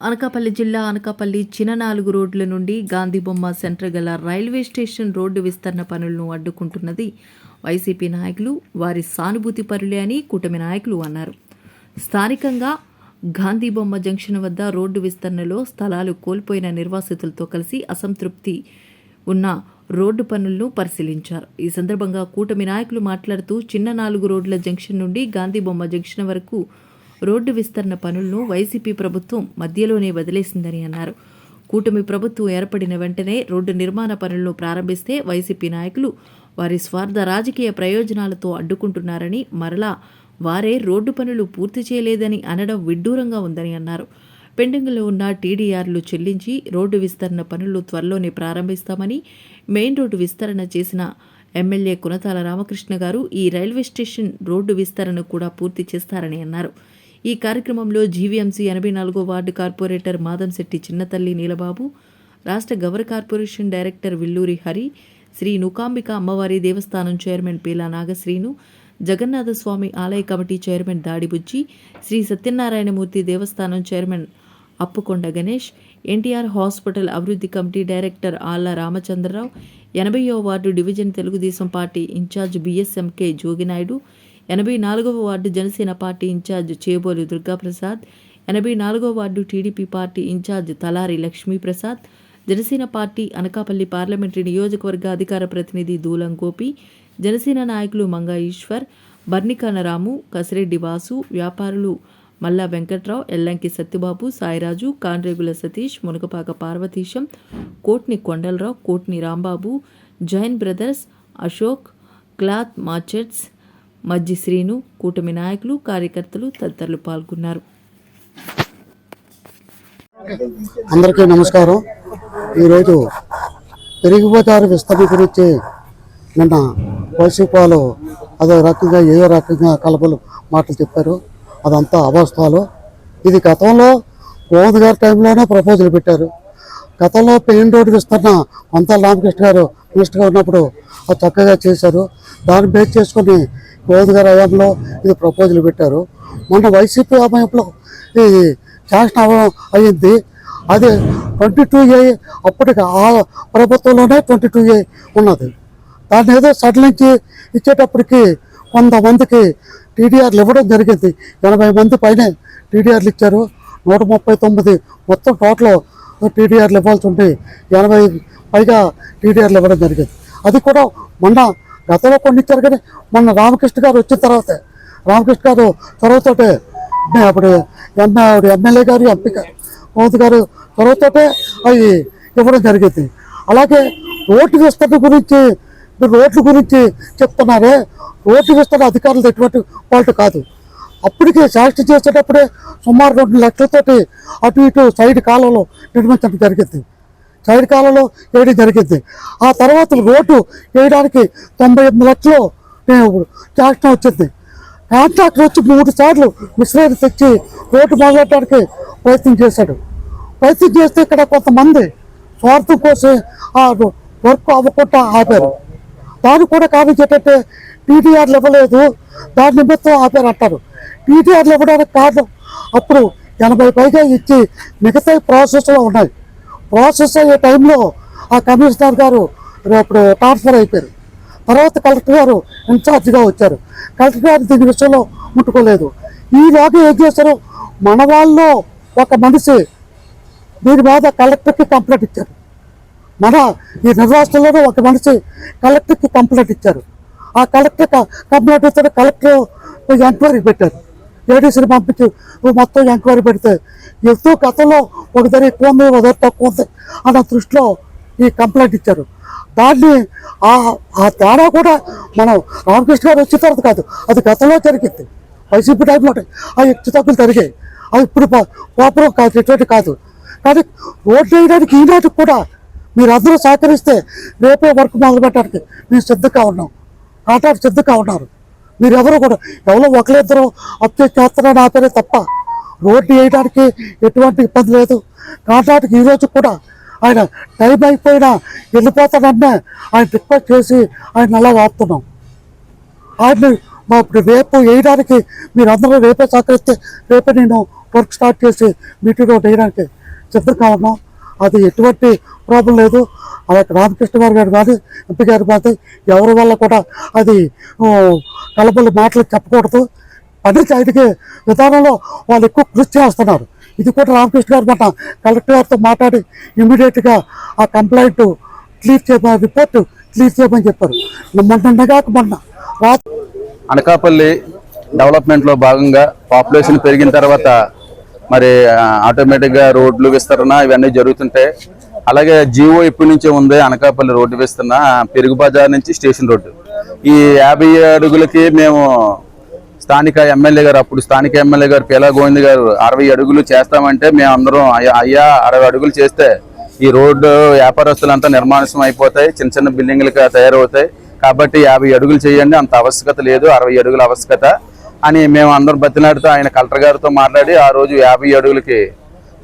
అనకాపల్లి జిల్లా అనకాపల్లి చిన్న నాలుగు రోడ్ల నుండి గాంధీబొమ్మ సెంటర్ గల రైల్వే స్టేషన్ రోడ్డు విస్తరణ పనులను అడ్డుకుంటున్నది. వైసీపీ నాయకులు వారి సానుభూతి పరులే అని కూటమి నాయకులు అన్నారు. స్థానికంగా గాంధీబొమ్మ జంక్షన్ వద్ద రోడ్డు విస్తరణలో స్థలాలు కోల్పోయిన నిర్వాసితులతో కలిసి అసంతృప్తి ఉన్న రోడ్డు పనులను పరిశీలించారు. ఈ సందర్భంగా కూటమి నాయకులు మాట్లాడుతూ చిన్న నాలుగు రోడ్ల జంక్షన్ నుండి గాంధీబొమ్మ జంక్షన్ వరకు రోడ్డు విస్తరణ పనులను వైసీపీ ప్రభుత్వం మధ్యలోనే వదిలేసిందని అన్నారు. కూటమి ప్రభుత్వం ఏర్పడిన వెంటనే రోడ్డు నిర్మాణ పనులను ప్రారంభిస్తే వైసీపీ నాయకులు వారి స్వార్థ రాజకీయ ప్రయోజనాలతో అడ్డుకుంటున్నారని మరలా వారే రోడ్డు పనులు పూర్తి చేయలేదని అనడం విడ్డూరంగా ఉందని అన్నారు. పెండింగ్లో ఉన్న టీడీఆర్లు చెల్లించి రోడ్డు విస్తరణ పనులు త్వరలోనే ప్రారంభిస్తామని మెయిన్ రోడ్డు విస్తరణ చేసిన ఎమ్మెల్యే కునతాల రామకృష్ణ గారు ఈ రైల్వే స్టేషన్ రోడ్డు విస్తరణ కూడా పూర్తి చేస్తారని అన్నారు. ఈ కార్యక్రమంలో జీవీఎంసీ ఎనభై నాలుగో వార్డు కార్పొరేటర్ మాదంశెట్టి చిన్నతల్లి నీలబాబు రాష్ట్ర గవర్ కార్పొరేషన్ డైరెక్టర్ విల్లూరి హరి శ్రీ నుకాంబిక అమ్మవారి దేవస్థానం చైర్మన్ పీలా నాగశ్రీను జగన్నాథస్వామి ఆలయ కమిటీ చైర్మన్ దాడిబుజ్జి శ్రీ సత్యనారాయణమూర్తి దేవస్థానం chairman Appukonda Ganesh NTR hospital అభివృద్ధి committee director Alla Ramachandrarao ఎనభైయో ward division Telugudesam party incharge BSMK Joginaidu ఎనభై నాలుగవ ward Janasena party incharge Chebolu Durgaprasad ఎనభై నాలుగవ ward TDP party incharge Talari Lakshmiprasad Janasena party Anakapalli parliamentary నియోజకవర్గ అధికార ప్రతినిధి దూలం గోపి జనసేన నాయకులు మంగా ఈశ్వర్ బర్నికానరాము కసిరెడ్డి వాసు వ్యాపారులు Malla Venkatrao Ellanki Satyababu Sairaju Kandregula Satish Munagapaka Parvatheesam Kotni Kondalarao Kotni Rambabu Jain brothers Ashok cloth merchants Majji Srinu కూటమి నాయకులు కార్యకర్తలు తదితరులు పాల్గొన్నారు. అందరికీ నమస్కారం. ఈరోజు పెరిగిపోతారు విస్తరణ గురించి నిన్న వైసీపీ అదో రకంగా ఏదో రకంగా కలపలు మాటలు చెప్పారు. అదంతా అవాస్తవాలు ఇది గతంలో గోవింద్ గారి టైంలోనే ప్రపోజల్ పెట్టారు. గతంలో పెయిన్ రోడ్డు విస్తరణ వంతాల రామకృష్ణ గారు మినిస్టర్గా ఉన్నప్పుడు అది చక్కగా చేశారు. దాన్ని బేస్ చేసుకొని రోజు గారి హయాంలో ఇది ప్రపోజల్ పెట్టారు. మొన్న వైసీపీ హయాంలో ఈ శాసనం అవ- అయ్యింది. అది ట్వంటీ టూ ఏ అప్పటికి ఆ ప్రభుత్వంలోనే ట్వంటీ టూ ఏ ఉన్నది. దాన్ని ఏదో సడలించి ఇచ్చేటప్పటికి కొంతమందికి టీడీఆర్లు ఇవ్వడం జరిగింది. ఎనభై మంది పైనే టీడీఆర్లు ఇచ్చారు. నూట ముప్పై తొమ్మిది మొత్తం టోటల్ టీడీఆర్లు ఇవ్వాల్సి ఉంటే ఎనభై పైగా టీడీఆర్లు ఇవ్వడం జరిగింది. అది కూడా మొన్న గతంలో కొన్ని ఇచ్చారు కానీ మొన్న రామకృష్ణ గారు వచ్చిన తర్వాత రామకృష్ణ గారు చొరవతోటే అప్పుడు ఎమ్మె ఎమ్మెల్యే గారు ఎంపీ గారు మోదీ గారు చొరవతోటే అవి ఇవ్వడం జరిగింది. అలాగే రోడ్డు విస్తరణ గురించి మీరు రోడ్ల గురించి చెప్తున్నారే రోడ్డు విస్తరణ అధికారులు ఎటువంటి వాళ్ళు కాదు. అప్పటికే శాస్త్ర చేసేటప్పుడే సుమారు రెండు లక్షలతోటి అటు ఇటు సైడ్ కాలంలో నిర్మించడం జరిగింది. సైడ్ కాలంలో వేయడం జరిగింది. ఆ తర్వాత రోడ్డు వేయడానికి తొంభై ఎనిమిది లక్షలు ట్రాక్టర్ వచ్చింది. కాంట్రాక్టర్ వచ్చి మూడు సార్లు మిశ్రమ తెచ్చి రోడ్డు మొదలెట్టడానికి ప్రయత్నం చేశాడు. ప్రయత్నం చేస్తే ఇక్కడ కొంతమంది స్వార్థం కోసం ఆ వర్క్ అవ్వకుండా ఆపారు. దాన్ని కూడా కావించేటట్టే టీటీఆర్లు ఇవ్వలేదు. దాని నిమిత్తం ఆపారు అంటారు. టీటీఆర్లు ఇవ్వడానికి కారణం అప్పుడు ఎనభై పైగా ఇచ్చి మిగతా ప్రాసెస్లో ఉన్నాయి. ప్రాసెస్ అయ్యే టైంలో ఆ కమిషనర్ గారు ఇప్పుడు ట్రాన్స్ఫర్ అయిపోయారు. తర్వాత కలెక్టర్ గారు ఇన్ఛార్జ్గా వచ్చారు. కలెక్టర్ గారు దీని విషయంలో ముట్టుకోలేదు. ఈలోగా ఏం చేశారు? మన వాళ్ళు ఒక మనిషి దీని మీద కలెక్టర్కి కంప్లైంట్ ఇచ్చారు. మన ఈ నిర్వాసంలోనే ఒక మనిషి కలెక్టర్కి కంప్లైంట్ ఇచ్చారు. ఆ కలెక్టర్ కంప్లైంట్ ఇచ్చారు కలెక్టర్ ఎంక్వైరీ పెట్టారు. లేడీస్ని పంపించి మొత్తం ఎంక్వైరీ పెడితే ఎంతో గతంలో ఒక ధర ఎక్కువ ఉంది ఒక తక్కువ ఉంది అన్న దృష్టిలో ఈ కంప్లైంట్ ఇచ్చారు. దాన్ని ఆ ఆ తేడా కూడా మనం రామకృష్ణ గారు వచ్చిన తర్వాత కాదు అది గతంలో జరిగింది. వైసీపీ టైంలో ఆ ఎక్కువ తగ్గులు జరిగాయి. అది ఇప్పుడు పోపరం కాదు ఎటువంటి కాదు. కానీ ఓట్లు వేయడానికి ఈనాటికి కూడా మీరందరూ సహకరిస్తే రేపే వర్క్ మొదలు పెట్టడానికి మేము సిద్ధంగా ఉన్నాం. ఆటాడు సిద్ధంగా ఉన్నారు. మీరు కూడా ఎవరో ఒకరిద్దరూ అప్డేట్ నా ఆపేరే తప్ప రోడ్డు వేయడానికి ఎటువంటి ఇబ్బంది లేదు. కాంట్రాక్ట్కి ఈరోజు కూడా ఆయన టైం అయిపోయినా వెళ్ళిపోతానన్నే ఆయన రిక్వెస్ట్ చేసి ఆయన అలా ఆపుతున్నాం ఆయన్ని మా ఇప్పుడు రేపు వేయడానికి మీరు రేపే సహకరిస్తే రేపే నేను వర్క్ స్టార్ట్ చేసి మీటింగ్ రోడ్ వేయడానికి సిద్ధంగా అది ఎటువంటి ప్రాబ్లం లేదు. అలాగే రామకృష్ణ గారు గారు కానీ ఎంపీ గారు కానీ ఎవరి వల్ల కూడా అది ఆ, మాటలు చెప్పకూడదు. పంచాయతీకి విధానంలో వాళ్ళు ఎక్కువ కృషి చేస్తున్నారు. ఇది కూడా రామకృష్ణ గారు మన కలెక్టర్ గారితో మాట్లాడి ఇమీడియట్గా ఆ కంప్లైంట్ క్లియర్ చేయమని రిపోర్ట్ క్లియర్ చేయమని చెప్పారు. మొన్నగా మొన్న అనకాపల్లి డెవలప్మెంట్లో భాగంగా పాపులేషన్ పెరిగిన తర్వాత మరి ఆటోమేటిక్గా రోడ్లు విస్తరణ ఇవన్నీ జరుగుతుంటాయి అలాగే జియో ఇప్పటి నుంచే ఉంది అనకాపల్లి రోడ్డు విస్తరణ పెరుగు బజార్ నుంచి స్టేషన్ రోడ్డు. ఈ యాభై అడుగులకి మేము స్థానిక ఎమ్మెల్యే గారు అప్పుడు స్థానిక ఎమ్మెల్యే గారు పీలా గోవింద్ గారు అరవై అడుగులు చేస్తామంటే మేము అందరం అయ్యా అయ్యా అరవై అడుగులు చేస్తే ఈ రోడ్డు వ్యాపారస్తులంతా నిర్మాణం అయిపోతాయి చిన్న చిన్న బిల్డింగ్లుగా తయారవుతాయి. కాబట్టి యాభై అడుగులు చేయండి అంత ఆవశ్యకత లేదు అరవై అడుగుల ఆవశ్యకత అని మేము అందరం బతిలాడుతూ ఆయన కలెక్టర్ గారితో మాట్లాడి ఆ రోజు యాభై అడుగులకి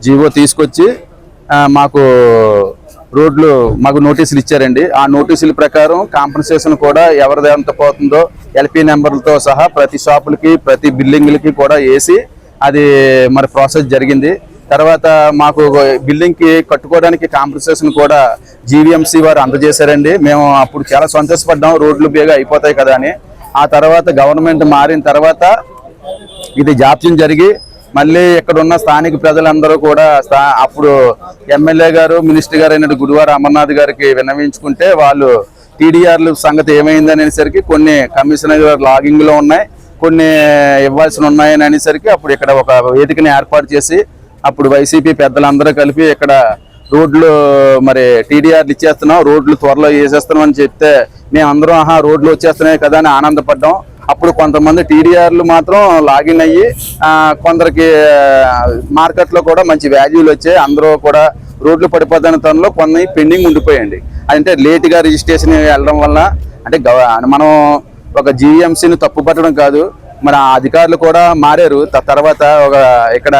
జీవో తీసుకొచ్చి మాకు రోడ్లు మాకు నోటీసులు ఇచ్చారండి. ఆ నోటీసుల ప్రకారం కాంపన్సేషన్ కూడా ఎవరిది ఎంత పోతుందో ఎల్పి నెంబర్లతో సహా ప్రతి షాపులకి ప్రతి బిల్డింగ్లకి కూడా వేసి అది మరి ప్రాసెస్ జరిగింది. తర్వాత మాకు బిల్డింగ్కి కట్టుకోవడానికి కాంపన్సేషన్ కూడా జీవీఎంసీ వారు అందజేశారండి. మేము అప్పుడు చాలా సంతోషపడ్డాం. రోడ్లు బేగా అయిపోతాయి కదా అని. ఆ తర్వాత గవర్నమెంట్ మారిన తర్వాత ఇది జాప్యం జరిగి మళ్ళీ ఇక్కడ ఉన్న స్థానిక ప్రజలందరూ కూడా అప్పుడు ఎమ్మెల్యే గారు మినిస్టర్ గారు అయిన గుడివార అమర్నాథ్ గారికి విన్నవించుకుంటే వాళ్ళు టీడీఆర్ల సంగతి ఏమైంది అనేసరికి కొన్ని కమిషనర్ లాగింగ్ లాగింగ్లో ఉన్నాయి కొన్ని ఇవ్వాల్సిన ఉన్నాయని అనేసరికి అప్పుడు ఇక్కడ ఒక వేదికని ఏర్పాటు చేసి అప్పుడు వైసీపీ పెద్దలందరూ కలిపి ఇక్కడ రోడ్లు మరి టీడీఆర్లు ఇచ్చేస్తున్నాం రోడ్లు త్వరలో వేసేస్తున్నాం అని చెప్తే మేము అందరం ఆహా రోడ్లు వచ్చేస్తున్నాయి కదా అని ఆనందపడ్డాం. అప్పుడు కొంతమంది టీడీఆర్లు మాత్రం లాగిన్ అయ్యి కొందరికి మార్కెట్లో కూడా మంచి వాల్యూలు వచ్చాయి. అందరూ కూడా రోడ్లు పడిపోతున్న తనలో కొన్ని పెండింగ్ ఉండిపోయండి అంటే లేట్గా రిజిస్ట్రేషన్ వెళ్ళడం వల్ల అంటే మనం ఒక జీఎంసీని తప్పు పట్టడం కాదు. మన అధికారులు కూడా మారారు. తర్వాత ఒక ఇక్కడ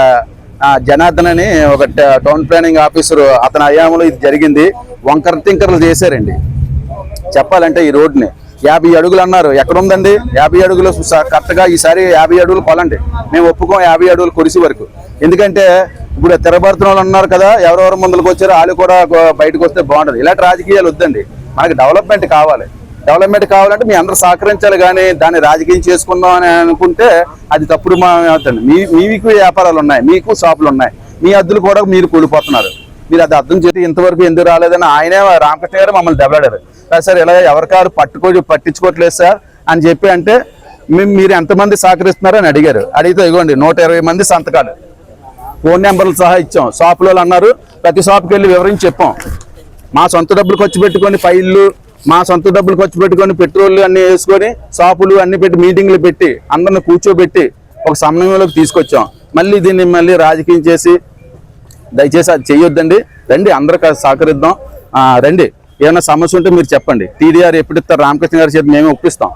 జనార్దన్ అని ఒక టౌన్ ప్లానింగ్ ఆఫీసర్ అతని అయాములో ఇది జరిగింది. వంకర టింకర్లు చేశారండి. చెప్పాలంటే ఈ రోడ్ని యాభై అడుగులు అన్నారు. ఎక్కడ ఉందండి యాభై అడుగులు కరెక్ట్గా ఈసారి యాభై అడుగులు కొలండి. మేము ఒప్పుకోం యాభై అడుగులు కొలిసి వరకు. ఎందుకంటే ఇప్పుడు తిరబడుతున్న వాళ్ళు ఉన్నారు కదా ఎవరెవరు ముందుకు వచ్చారో వాళ్ళు కూడా బయటకు వస్తే బాగుంటుంది. ఇలాంటి రాజకీయాలు వద్దండి. మనకి డెవలప్మెంట్ కావాలి. డెవలప్మెంట్ కావాలంటే మీ అందరూ సహకరించాలి కానీ దాన్ని రాజకీయం చేసుకుందాం అని అనుకుంటే అది తప్పుడు మా అవుతుంది మీ మీకు వ్యాపారాలు ఉన్నాయి. మీకు షాపులు ఉన్నాయి. మీ అద్దులు కూడా మీరు కూలిపోతున్నారు. మీరు అది అర్థం చేసి ఇంతవరకు ఎందుకు రాలేదని ఆయనే రామకృష్ణ గారు మమ్మల్ని దెబ్బలాడారు. "సార్, సార్ ఇలా ఎవరికారు పట్టుకో పట్టించుకోవట్లేదు సార్ అని చెప్పి అంటే మేము మీరు ఎంతమంది సహకరిస్తున్నారు అని అడిగారు. అడిగితే ఇవ్వండి నూట ఇరవై మంది సంతకాలు. ఫోన్ నెంబర్లు సహా ఇచ్చాం. షాపులో అన్నారు ప్రతి షాప్కి వెళ్ళి వివరించి చెప్పాం. మా సొంత డబ్బులు ఖర్చు పెట్టుకొని ఫైళ్ళు మా సొంత డబ్బులు ఖర్చు పెట్టుకొని పెట్రోల్ అన్ని వేసుకొని షాపులు అన్ని పెట్టి మీటింగ్లు పెట్టి అందరిని కూర్చోబెట్టి ఒక సమన్వయంలోకి తీసుకొచ్చాం. మళ్ళీ దీన్ని మళ్ళీ రాజకీయం చేసి దయచేసి అది చేయొద్దండి. రండి అందరూ సహకరిద్దాం. రండి. ఏమైనా సమస్య ఉంటే మీరు చెప్పండి. టీడీఆర్ ఎప్పుడు ఇస్తారు? రామకృష్ణ గారి చేతి మేమే ఒప్పిస్తాం.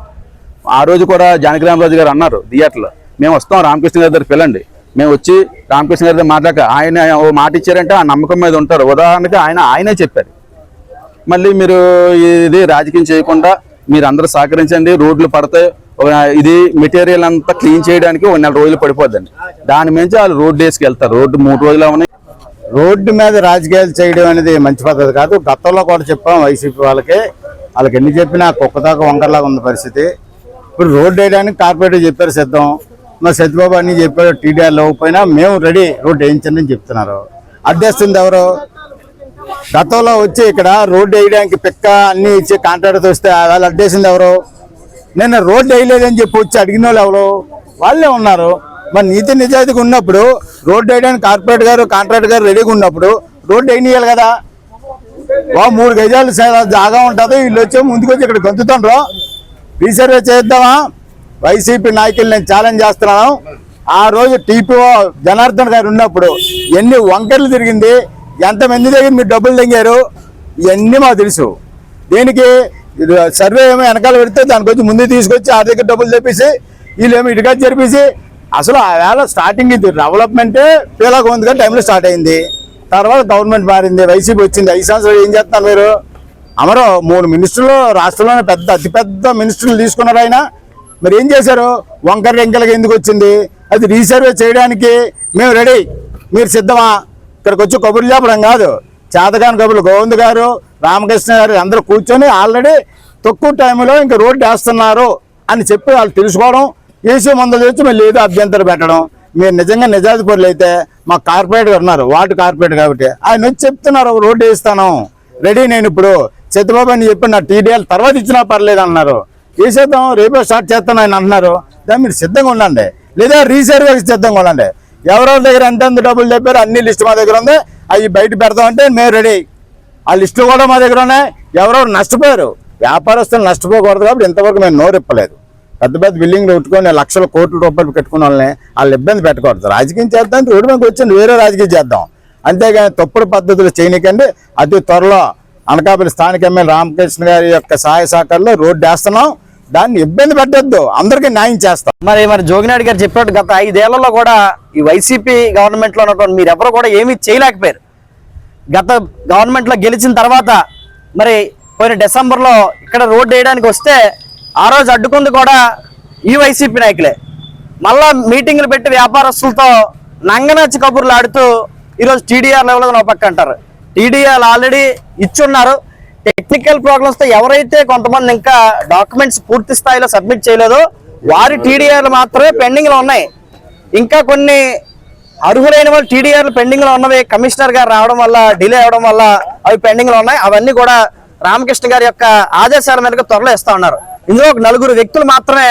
ఆ రోజు కూడా జానకిరామరాజు గారు అన్నారు థియేటర్లో మేము వస్తాం రామకృష్ణ గారి దగ్గర పిల్లండి మేము వచ్చి రామకృష్ణ గారి దగ్గర మాట్లాడక ఆయన ఓ మాట ఇచ్చారంటే ఆ నమ్మకం మీద ఉంటారు. ఉదాహరణకి ఆయన ఆయనే చెప్పారు. మళ్ళీ మీరు ఇది రాజకీయం చేయకుండా మీరు అందరూ సహకరించండి. రోడ్లు పడతాయి. ఇది మెటీరియల్ అంతా క్లీన్ చేయడానికి ఒక నెల రోజులు పడిపోద్దండి. దాని మించి వాళ్ళు రోడ్డు వేసుకెళ్తారు. రోడ్డు మూడు రోజులు అవన్నీ రోడ్డు మీద రాజకీయాలు చేయడం అనేది మంచి పద్ధతి కాదు. గతంలో కూడా చెప్పాం వైసీపీ వాళ్ళకి. వాళ్ళకి ఎన్ని చెప్పినా కుక్కదాకా వంకరలాగా ఉంది పరిస్థితి. ఇప్పుడు రోడ్డు వేయడానికి కార్పొరేటర్ చెప్పారు సిద్ధం. మా సత్యబాబు అన్ని చెప్పారు టీడీఆర్ లేకపోయినా మేము రెడీ రోడ్డు వేయించండి అని చెప్తున్నారు. అడ్డేస్తుంది ఎవరు? గతంలో వచ్చి ఇక్కడ రోడ్డు వేయడానికి పిక్క అన్ని ఇచ్చి కాంట్రాక్టర్ వస్తే వాళ్ళు అడ్డేసింది ఎవరు? నేను రోడ్డు వేయలేదని చెప్పి వచ్చి అడిగిన వాళ్ళు ఎవరు? వాళ్ళే ఉన్నారు. మరి నీతి నిజాయితీగా ఉన్నప్పుడు రోడ్డు వేయడానికి కార్పొరేట్ గారు కాంట్రాక్ట్ గారు రెడీగా ఉన్నప్పుడు రోడ్డు వేయనియాలి కదా. వా మూడు గజాలు జాగా ఉంటుంది వీళ్ళు వచ్చి ముందుకు వచ్చి ఇక్కడ గంతుతుండ్రు. రీసర్వే చేద్దామా? వైసీపీ నాయకులు నేను ఛాలెంజ్ చేస్తున్నాను. ఆ రోజు టీపీఓ జనార్దన్ గారు ఉన్నప్పుడు ఎన్ని వంకర్లు తిరిగింది ఎంతమంది దగ్గర మీరు డబ్బులు తెంగారు ఇవన్నీ మాకు తెలుసు. దీనికి సర్వే ఏమో వెనకాల పెడితే దానికి వచ్చి ముందు తీసుకొచ్చి ఆ దగ్గర డబ్బులు తెప్పించి వీళ్ళేమో ఇటుగా జరిపేసి అసలు ఆ వేళ స్టార్టింగ్ ఇది డెవలప్మెంటే పీలాగా ఉంది కానీ టైంలో స్టార్ట్ అయింది. తర్వాత గవర్నమెంట్ మారింది వైసీపీ వచ్చింది. ఐదు సంవత్సరాలు ఏం చేస్తున్నారు మీరు? అమరు మూడు మినిస్టర్లు రాష్ట్రంలోనే పెద్ద అతిపెద్ద మినిస్టర్లు తీసుకున్నారు ఆయన. మరి ఏం చేశారు? వంకర వెంకలకి ఎందుకు వచ్చింది? అది రీసర్వే చేయడానికి మేము రెడీ మీరు సిద్ధమా? ఇక్కడికి వచ్చి కబుర్లు చెప్పడం కాదు. చేతగాని కబుర్లు. గోవింద్ గారు రామకృష్ణ గారు అందరూ కూర్చొని ఆల్రెడీ తక్కువ టైంలో ఇంకా రోడ్డు వేస్తున్నారు అని చెప్పి వాళ్ళు తెలుసుకోవడం ఏసీ మందులు చేస్తే మేము లేదు అభ్యంతరం పెట్టడం. మీరు నిజంగా నిజాది పనులు అయితే మా కార్పొరేట్ గారు ఉన్నారు వార్డు కార్పొరేట్ కాబట్టి. ఆయన వచ్చి చెప్తున్నారు రోడ్డు వేస్తాను. రెడీ నేను ఇప్పుడు. సత్యబాబు అని చెప్పి నా టీడీఎల్ తర్వాత ఇచ్చినా పర్లేదు అన్నారు. వేసేద్దాం రేపే స్టార్ట్ చేస్తాను ఆయన అంటున్నారు. దాన్ని మీరు సిద్ధంగా ఉండండి. లేదా రీసర్వేకి సిద్ధంగా ఉండండి. ఎవరెవరి దగ్గర ఎంతెంత డబ్బులు చెప్పారు అన్ని లిస్ట్ మా దగ్గర ఉంది. అవి బయట పెడతామంటే మేము రెడీ. ఆ లిస్టు కూడా మా దగ్గర ఉన్నాయి. ఎవరెవరు నష్టపోయారు. వ్యాపారస్తులు నష్టపోకూడదు కాబట్టి ఇంతవరకు మేము నోరిప్పలేదు. పెద్ద పెద్ద బిల్డింగ్లు పెట్టుకొని లక్షల కోట్ల రూపాయలు పెట్టుకున్న వాళ్ళని వాళ్ళు ఇబ్బంది పెట్టకూడదు. రాజకీయం చేద్దాం రోడ్డు మీదకి వచ్చింది వేరే రాజకీయం చేద్దాం. అంతేగాని తప్పుడు పద్ధతులు చేయనికండి. అతి త్వరలో అనకాపల్లి స్థానిక ఎమ్మెల్యే రామకృష్ణ గారి యొక్క సహాయ సహకారంలో రోడ్డు వేస్తున్నాం. దాన్ని ఇబ్బంది పెట్టద్దు. అందరికీ న్యాయం చేస్తాం. మరి మరి జోగినాయుడు గారు చెప్పినట్టు గత ఐదేళ్ళలో కూడా ఈ వైసీపీ గవర్నమెంట్లో ఉన్నటువంటి మీరు ఎవరు కూడా ఏమీ చేయలేకపోయారు. గత గవర్నమెంట్లో గెలిచిన తర్వాత మరి పోయిన డిసెంబర్లో ఇక్కడ రోడ్డు వేయడానికి వస్తే ఆ రోజు అడ్డుకుంది కూడా ఈ వైసీపీ నాయకులే. మళ్ళా మీటింగ్లు పెట్టి వ్యాపారస్తులతో నంగనచ్చి కబుర్లు ఆడుతూ ఈరోజు టీడీఆర్ లెవెల్ ఒక పక్క అంటారు. టీడీఆర్ ఆల్రెడీ ఇచ్చున్నారు. టెక్నికల్ ప్రాబ్లమ్స్తో ఎవరైతే కొంతమంది ఇంకా డాక్యుమెంట్స్ పూర్తి స్థాయిలో సబ్మిట్ చేయలేదో వారి టీడీఆర్లు మాత్రమే పెండింగ్లో ఉన్నాయి. ఇంకా కొన్ని అర్హులైన వాళ్ళు టీడీఆర్లు పెండింగ్లో ఉన్నవి. కమిషనర్ గారు రావడం వల్ల డిలే అవడం వల్ల అవి పెండింగ్లో ఉన్నాయి. అవన్నీ కూడా రామకృష్ణ గారి యొక్క ఆదేశాల మేరకు త్వరలో ఇస్తా ఉన్నారు. ఇందులో ఒక నలుగురు వ్యక్తులు మాత్రమే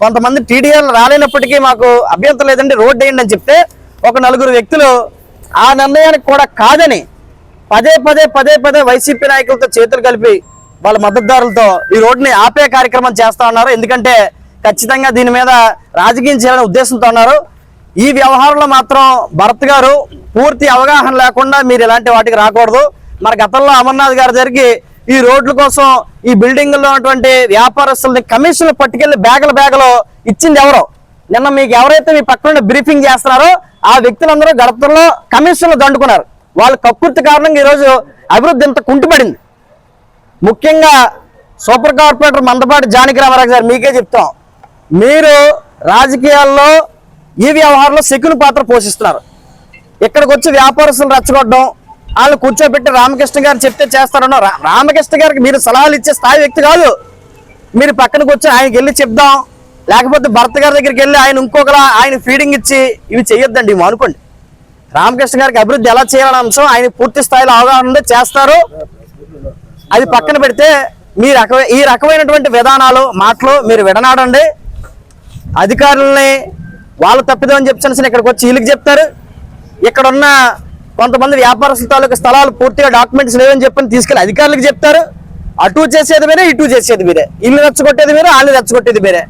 కొంతమంది టీడీఆర్లు రాలేనప్పటికీ మాకు అభ్యంతరం లేదండి రోడ్డు వేయండి అని చెప్తే ఒక నలుగురు వ్యక్తులు ఆ నిర్ణయానికి కూడా కాదని పదే పదే పదే పదే వైసీపీ నాయకులతో చేతులు కలిపి వాళ్ళ మద్దతుదారులతో ఈ రోడ్డుని ఆపే కార్యక్రమం చేస్తా ఉన్నారు. ఎందుకంటే ఖచ్చితంగా దీని మీద రాజకీయం చేయాలనే ఉద్దేశంతో ఉన్నారు. ఈ వ్యవహారంలో మాత్రం భరత్ గారు పూర్తి అవగాహన లేకుండా మీరు ఇలాంటి వాటికి రాకూడదు. మన గతంలో అమర్నాథ్ గారి జరిగి ఈ రోడ్ల కోసం ఈ బిల్డింగ్లో ఉన్నటువంటి వ్యాపారస్తులని కమిషన్లు పట్టుకెళ్ళి బ్యాగుల బ్యాగులో ఇచ్చింది ఎవరో? నిన్న మీకు ఎవరైతే మీ పక్కన బ్రీఫింగ్ చేస్తున్నారో ఆ వ్యక్తులందరూ గడపంలో కమిషన్లు దండుకున్నారు. వాళ్ళ కక్కుర్తి కారణంగా ఈరోజు అభివృద్ధి ఇంత కుంటుపడింది. ముఖ్యంగా సూపర్ కార్పొరేటర్ మందపాటి జానకి రామారావు గారు మీకే చెప్తాం మీరు రాజకీయాల్లో ఈ వ్యవహారంలో శకుని పాత్ర పోషిస్తున్నారు. ఇక్కడికి వచ్చి వ్యాపారస్తులు రెచ్చగొట్టడం వాళ్ళు కూర్చోబెట్టి రామకృష్ణ గారు చెప్తే చేస్తారన్న రా- రామకృష్ణ గారికి మీరు సలహాలు ఇచ్చే స్థాయి వ్యక్తి కాదు. మీరు పక్కన కూర్చొని ఆయనకి వెళ్ళి చెప్దాం. లేకపోతే భర్త గారి దగ్గరికి వెళ్ళి ఆయన ఇంకొకలా ఆయన ఫీడింగ్ ఇచ్చి ఇవి చేయొద్దండి ఇవి అనుకోండి. రామకృష్ణ గారికి అభివృద్ధి ఎలా చేయాలనే అంశం ఆయన పూర్తి స్థాయిలో అవగాహన చేస్తారు. అది పక్కన పెడితే మీ రకమైన ఈ రకమైనటువంటి విధానాలు మాటలు మీరు విడనాడండి. అధికారులని వాళ్ళు తప్పిదమని చెప్పాల్సిన ఇక్కడికి వచ్చి వీళ్ళకి చెప్తారు. ఇక్కడున్న కొంతమంది వ్యాపారస్తుల తాలూకు స్థలాలు పూర్తిగా డాక్యుమెంట్స్ లేవని చెప్పని తీసుకెళ్ళి అధికారులకు చెప్తారు. అటు చేసేది మీరే ఇటు చేసేది మీరే. ఇల్లు రెచ్చగొట్టేది మీరే వాళ్ళు రెచ్చగొట్టేది మీరే.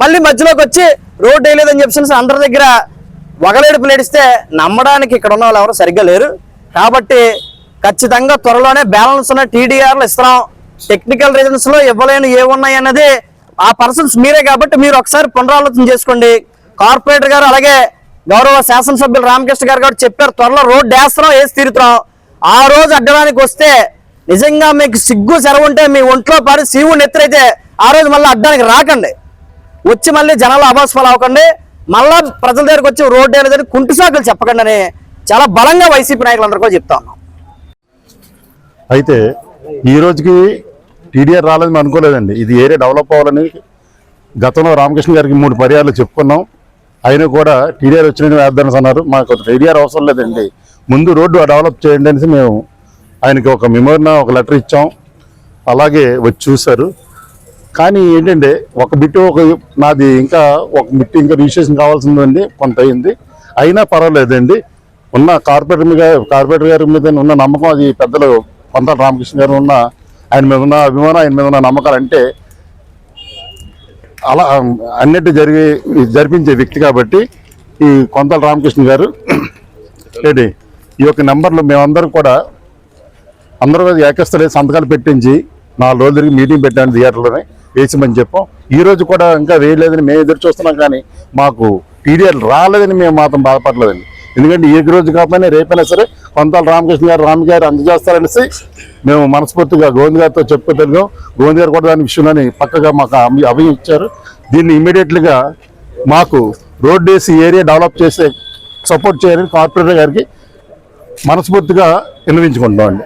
మళ్ళీ మధ్యలోకి వచ్చి రోడ్డు వేయలేదని చెప్పేసి అందరి దగ్గర వగలేడుపు లేడిస్తే నమ్మడానికి ఇక్కడ ఉన్న వాళ్ళు ఎవరు సరిగ్గా లేరు. కాబట్టి ఖచ్చితంగా త్వరలోనే బ్యాలెన్స్ ఉన్న టీడీఆర్లు ఇస్తున్నాం. టెక్నికల్ రీజన్స్లో ఇవ్వలేని ఏమున్నాయి అన్నది ఆ పర్సన్స్ మీరే కాబట్టి మీరు ఒకసారి పునరాలోచన చేసుకోండి. కార్పొరేటర్ గారు అలాగే గౌరవ శాసనసభ్యులు రామకృష్ణ గారు కూడా చెప్పారు త్వరలో రోడ్డు వేస్తున్నాం వేసి తీరుతున్నాం ఆ రోజు అడ్డడానికి వస్తే నిజంగా మీకు సిగ్గు సెలవు ఉంటే మీ ఒంట్లో పారి శివుని ఎత్తురైతే ఆ రోజు మళ్ళీ అడ్డానికి రాకండి. వచ్చి మళ్ళీ జనాలు అభాస్పాలు అవ్వకండి. మళ్ళా ప్రజల దగ్గరకు వచ్చి రోడ్డు అనేది కుంటి సాకులు చెప్పకండి అని చాలా బలంగా వైసీపీ నాయకులందరూ కూడా చెప్తా ఉన్నాం. అయితే ఈ రోజుకి టీడీఆర్ రాలేదని అనుకోలేదండి. ఇది ఏరియా డెవలప్ అవ్వాలని గతంలో రామకృష్ణ గారికి మూడు పర్యాలు చెప్పుకున్నాం. ఆయన కూడా టీడీఆర్ వచ్చిన వేద్దాన్ని అన్నారు. మాకు టీడీఆర్ అవసరం లేదండి. ముందు రోడ్డు డెవలప్ చేయండి అనేసి మేము ఆయనకి ఒక మెమోరిన ఒక లెటర్ ఇచ్చాం. అలాగే వచ్చి చూశారు. కానీ ఏంటంటే ఒక బిట్టు ఒక నాది ఇంకా ఒక బిట్టు ఇంకా రిజిస్ట్రేషన్ కావాల్సిందండి కొంత అయింది. అయినా పర్వాలేదండి. ఉన్న కార్పొరేటర్ మీద కార్పొరేటర్ గారి మీద ఉన్న నమ్మకం అది పెద్దలు కొంత రామకృష్ణ గారు ఉన్న ఆయన మీద ఉన్న అభిమానం ఆయన మీద ఉన్న నమ్మకాలు అంటే అలా అన్నట్టు జరిగి జరిపించే వ్యక్తి కాబట్టి ఈ కొంతల రామకృష్ణ గారు ఏంటి ఈ యొక్క నెంబర్లు మేమందరం కూడా అందరూ ఏకస్థలే సంతకాలు పెట్టించి నాలుగు రోజులు తిరిగి మీటింగ్ పెట్టాను థియేటర్లోనే వేసిమని చెప్పాం. ఈ రోజు కూడా ఇంకా వేయలేదని మేము ఎదురు చూస్తున్నాం కానీ మాకు టీడీఆర్ రాలేదని మేము మాత్రం బాధపడలేదండి. ఎందుకంటే ఏ రోజు కాకపోయినా రేపైనా సరే కొంతాల రామకృష్ణ గారు రామ్ గారు అందజేస్తారనేసి మేము మనస్ఫూర్తిగా గోవింద్ గారితో చెప్పుకోగలిగాం గోవింద్ గారు కూడా దాని విషయంలోని పక్కగా మాకు అభి- అభయం ఇచ్చారు. దీన్ని ఇమ్మీడియట్లీగా మాకు రోడ్ వేసి ఏరియా డెవలప్ చేసే సపోర్ట్ చేయాలని కార్పొరేటర్ గారికి మనస్ఫూర్తిగా విన్నవించుకుంటాం అండి